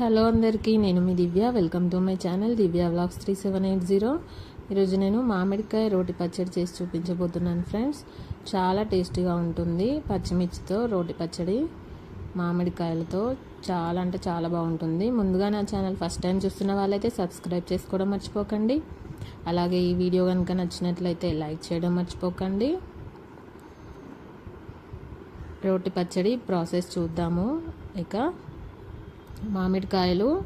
Hello అందరికీ నేను మీ Divya. Welcome to my channel Divya vlogs three seven eight zero. ఈరోజు నేను మామిడికాయ రోటి పచ్చడి చేసి చూపించబోతున్నాను ఫ్రెండ్స్. చాలా టేస్టీగా ఉంటుంది. పచ్చిమిర్చితో రోటి పచ్చడి మామిడికాయలతో చాలా అంటే చాలా బాగుంటుంది. ముందుగా నా ఛానల్ ఫస్ట్ టైం చూస్తున్న వాళ్ళైతే సబ్స్క్రైబ్ చేసుకోవడం మర్చిపోకండి. అలాగే ఈ వీడియో కనుక నచ్చినట్లయితే లైక్ చేయడం మర్చిపోకండి. రోటి పచ్చడి ప్రాసెస్ చూద్దాము. ఇక మామిడికాయలు.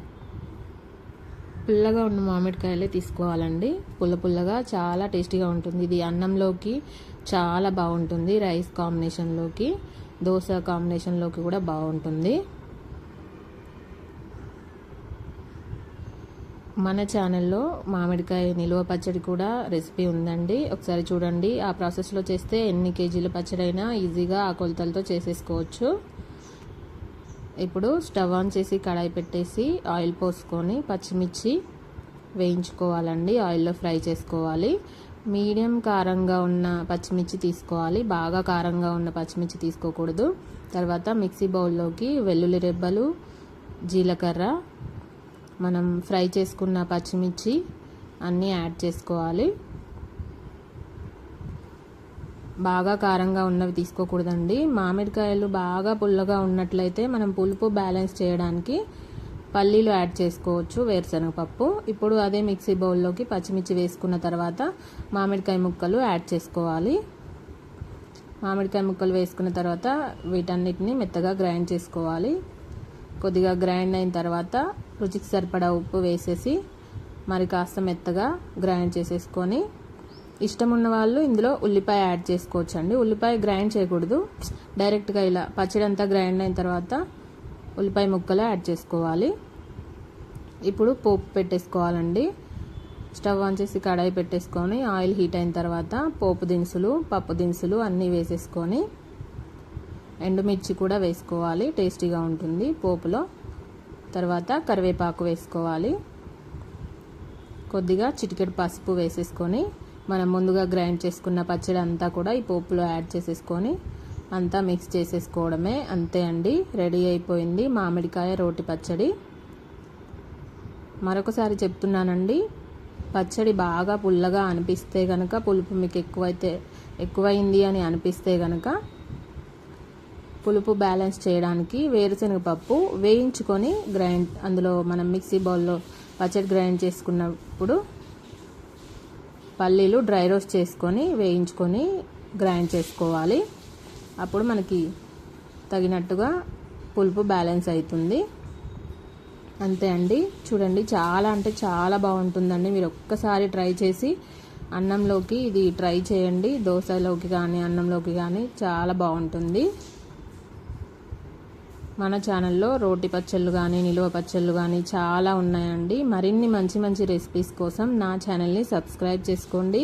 పుల్లగా ఉన్న మామిడికాయలే తీసుకోవాలండి. పుల్ల పుల్లగా చాలా టేస్టీగా ఉంటుంది. ఇది అన్నంలోకి చాలా బాగుంటుంది. రైస్ కాంబినేషన్లోకి దోశ కాంబినేషన్లోకి కూడా బాగుంటుంది. మన ఛానల్లో మామిడికాయ నిలువ పచ్చడి కూడా రెసిపీ ఉందండి. ఒకసారి చూడండి. ఆ ప్రాసెస్లో చేస్తే ఎన్ని కేజీల పచ్చడి అయినా ఈజీగా ఆ కొలతలతో చేసేసుకోవచ్చు. ఇప్పుడు స్టవ్ ఆన్ చేసి కడాయి పెట్టేసి ఆయిల్ పోసుకొని పచ్చిమిర్చి వేయించుకోవాలండి. ఆయిల్లో ఫ్రై చేసుకోవాలి. మీడియం కారంగా ఉన్న పచ్చిమిర్చి తీసుకోవాలి. బాగా కారంగా ఉన్న పచ్చిమిర్చి తీసుకోకూడదు. తర్వాత మిక్సీ బౌల్లోకి వెల్లుల్లి రెబ్బలు జీలకర్ర మనం ఫ్రై చేసుకున్న పచ్చిమిర్చి అన్నీ యాడ్ చేసుకోవాలి. బాగా కారంగా ఉన్నవి తీసుకోకూడదండి. మామిడికాయలు బాగా పుల్లగా ఉన్నట్లయితే మనం పులుపు బ్యాలెన్స్ చేయడానికి పల్లీలు యాడ్ చేసుకోవచ్చు వేరుశనగపప్పు. ఇప్పుడు అదే మిక్సీ బౌల్లోకి పచ్చిమిర్చి వేసుకున్న తర్వాత మామిడికాయ ముక్కలు యాడ్ చేసుకోవాలి. మామిడికాయ ముక్కలు వేసుకున్న తర్వాత వీటన్నిటిని మెత్తగా గ్రైండ్ చేసుకోవాలి. కొద్దిగా గ్రైండ్ అయిన తర్వాత రుచికి సరిపడా ఉప్పు వేసేసి మరి కాస్త మెత్తగా గ్రైండ్ చేసేసుకొని ఇష్టం ఉన్న వాళ్ళు ఇందులో ఉల్లిపాయ యాడ్ చేసుకోవచ్చు అండి ఉల్లిపాయ గ్రైండ్ చేయకూడదు. డైరెక్ట్గా ఇలా పచ్చడి అంతా గ్రైండ్ అయిన తర్వాత ఉల్లిపాయ ముక్కలు యాడ్ చేసుకోవాలి. ఇప్పుడు పోపు పెట్టేసుకోవాలండి. స్టవ్ ఆన్ చేసి కడాయి పెట్టేసుకొని ఆయిల్ హీట్ అయిన తర్వాత పోపు దినుసులు పప్పు దినుసులు అన్నీ వేసేసుకొని ఎండుమిర్చి కూడా వేసుకోవాలి. టేస్టీగా ఉంటుంది పోపులో. తర్వాత కరివేపాకు వేసుకోవాలి. కొద్దిగా చిటికెడు పసుపు వేసేసుకొని మనం ముందుగా గ్రైండ్ చేసుకున్న పచ్చడి అంతా కూడా ఈ పోపులో యాడ్ చేసేసుకొని అంతా మిక్స్ చేసేసుకోవడమే. అంతే అండి. రెడీ అయిపోయింది మామిడికాయ రోటి పచ్చడి. మరొకసారి చెప్తున్నానండి. పచ్చడి బాగా పుల్లగా అనిపిస్తే కనుక పులుపు మీకు ఎక్కువైతే ఎక్కువైంది అని అనిపిస్తే కనుక పులుపు బ్యాలెన్స్ చేయడానికి వేరుశనగపప్పు వేయించుకొని గ్రైండ్ అందులో మనం మిక్సీ బౌల్లో పచ్చడి గ్రైండ్ చేసుకున్నప్పుడు పల్లీలు డ్రై రోస్ట్ చేసుకొని వేయించుకొని గ్రైండ్ చేసుకోవాలి. అప్పుడు మనకి తగినట్టుగా పులుపు బ్యాలెన్స్ అవుతుంది. అంతే అండి. చూడండి చాలా అంటే చాలా బాగుంటుందండి. మీరు ఒక్కసారి ట్రై చేసి అన్నంలోకి ఇది ట్రై చేయండి. దోశలోకి కానీ అన్నంలోకి కానీ చాలా బాగుంటుంది. మన ఛానల్లో రోటి పచ్చళ్ళు కానీ నిలువ పచ్చళ్ళు కానీ చాలా ఉన్నాయండి. మరిన్ని మంచి మంచి రెసిపీస్ కోసం నా ఛానల్ని సబ్స్క్రైబ్ చేసుకోండి.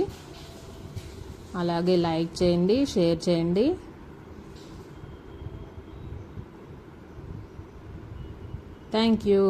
అలాగే లైక్ చేయండి షేర్ చేయండి. Thank you.